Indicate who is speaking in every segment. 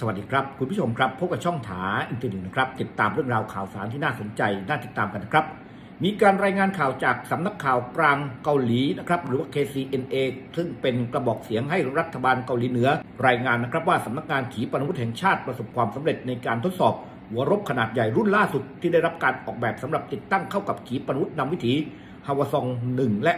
Speaker 1: สวัสดีครับ คุณผู้ชมครับพบกับช่องถาอินเทอร์เน็ตนะครับ ติดตามเรื่องราวข่าวสารที่น่าสนใจ น่าติดตามกันนะครับ มีการรายงานข่าวจากสำนักข่าวกลางเกาหลีนะครับหรือว่า KCNA ซึ่งเป็นกระบอกเสียงให้รัฐบาลเกาหลีเหนือ รายงานนะครับว่าสำนักงานขีปนาวุธแห่งชาติประสบความสำเร็จในการทดสอบ หัวรบขนาดใหญ่รุ่นล่าสุดที่ได้รับการออกแบบสำหรับติดตั้งเข้ากับขีปนาวุธนำวิถีฮาวซอง 1 และ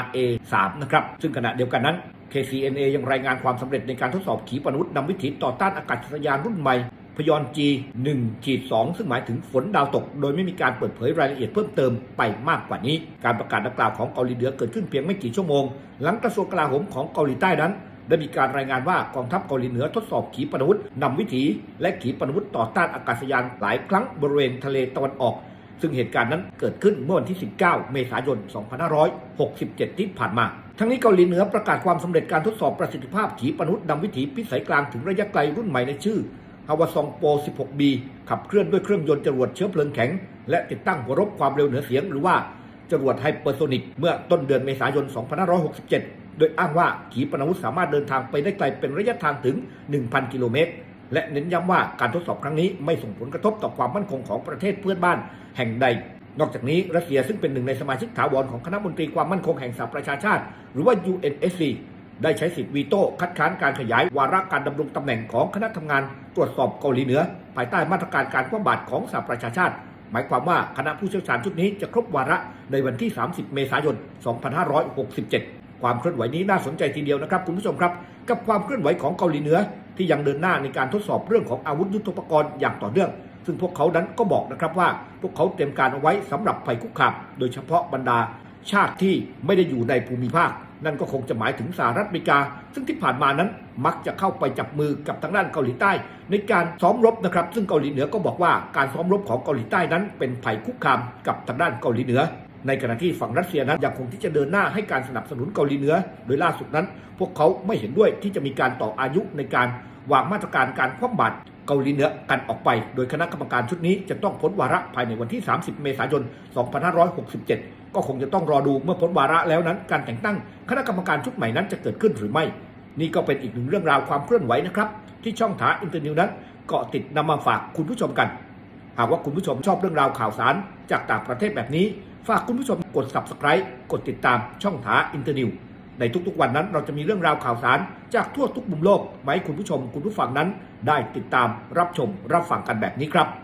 Speaker 1: RA 3 นะครับซึ่งขณะเดียวกันนั้น KCNA ยังรายงานความสำเร็จในการทดสอบขีปนาวุธนำวิถีต่อต้านอากาศยานรุ่นใหม่พยอน G 1ขีด2ซึ่งหมายถึงฝนดาวตก โดยไม่มีการเปิดเผยรายละเอียดเพิ่มเติมไปมากกว่านี้ การประกาศดังกล่าวของเกาหลีเหนือเกิดขึ้นเพียงไม่กี่ชั่วโมง หลังกระทรวงกลาโหมของเกาหลีใต้นั้นได้มีการรายงานว่ากองทัพเกาหลีเหนือทดสอบขีปนาวุธนำวิถี และขีปนาวุธต่อต้านอากาศยานหลายครั้งบริเวณทะเลตะวันออก ซึ่งเหตุการณ์นั้นเกิดขึ้นเมื่อวันที่ 19 เมษายน 2567 ที่ผ่านมา ทั้งนี้เกาหลีเหนือประกาศความสำเร็จการทดสอบประสิทธิภาพขีปนาวุธนำวิถีพิสัยกลางถึงระยะไกลรุ่นใหม่ในชื่อฮาวาซองโป 16B ขับเคลื่อนด้วยเครื่องยนต์จรวดเชื้อเพลิงแข็ง และติดตั้งหัวรบความเร็วเหนือเสียง หรือว่าจรวดไฮเปอร์โซนิกเมื่อต้นเดือนเมษายน 2567 โดยอ้างว่าขีปนาวุธสามารถเดินทางไปได้ไกลเป็นระยะทางถึง 1,000 กิโลเมตร และเน้นย้ำว่าการทดสอบครั้งนี้ไม่ส่งผลกระทบต่อความมั่นคงของประเทศเพื่อนบ้านแห่งใด นอกจากนี้รัสเซียซึ่งเป็นหนึ่งในสมาชิกถาวรของคณะมนตรีความมั่นคงแห่งสหประชาชาติ หรือว่า UNSC ได้ใช้สิทธิ์วีโต้คัดค้านการขยายวาระการดำรงตำแหน่งของคณะทำงานตรวจสอบเกาหลีเหนือ ภายใต้มาตรการการคว่ำบาตรของสหประชาชาติ หมายความว่าคณะผู้เชี่ยวชาญชุดนี้จะครบวาระในวันที่ 30 เมษายน 2567 ความเคลื่อนไหวนี้น่าสนใจทีเดียวนะครับคุณผู้ชมครับ กับความเคลื่อนไหวของเกาหลีเหนือ ที่ยังเดินหน้าในการทดสอบเรื่องของอาวุธยุทโธปกรณ์อย่างต่อเนื่อง ซึ่งพวกเขานั้นก็บอกนะครับว่า พวกเขาเตรียมการเอาไว้สำหรับภัยคุกคามโดยเฉพาะบรรดาชาติที่ไม่ได้อยู่ในภูมิภาค นั่นก็คงจะหมายถึงสหรัฐอเมริกา ซึ่งที่ผ่านมานั้นมักจะเข้าไปจับมือกับทางด้านเกาหลีใต้ ในการซ้อมรบนะครับ ซึ่งเกาหลีเหนือก็บอกว่าการซ้อมรบของเกาหลีใต้นั้น เป็นภัยคุกคามกับทางด้านเกาหลีเหนือ ในขณะที่ฝั่งรัสเซียนั้นยังคงที่จะเดินหน้าให้การสนับสนุนเกาหลีเหนือ โดยล่าสุดนั้น พวกเขาไม่เห็นด้วยที่จะมีการต่ออายุในการ วางมาตรการการคว่ำบาตรเกาหลีเหนือกันออกไป โดยคณะกรรมการชุดนี้จะต้องพ้นวาระภายในวันที่ 30 เมษายน 2567 ก็คงจะต้องรอดูเมื่อพ้นวาระแล้วนั้น การแต่งตั้งคณะกรรมการชุดใหม่นั้นจะเกิดขึ้นหรือไม่ นี่ก็เป็นอีกหนึ่งเรื่องราวความเคลื่อนไหวนะครับ ที่ช่องถาอินเตอร์นิวนั้นเกาะติดนำมาฝากคุณผู้ชมกัน หากว่าคุณผู้ชมชอบเรื่องราวข่าวสารจากต่างประเทศแบบนี้ ฝากคุณผู้ชมกด subscribe กดติดตามช่องถาอินเตอร์นิว ในทุกๆวันนั้นเราจะมีเรื่องราวข่าวสาร จากทั่วทุกมุมโลกมาให้คุณผู้ชมคุณผู้ฟังนั้น ได้ติดตามรับชมรับฟังกันแบบนี้ครับ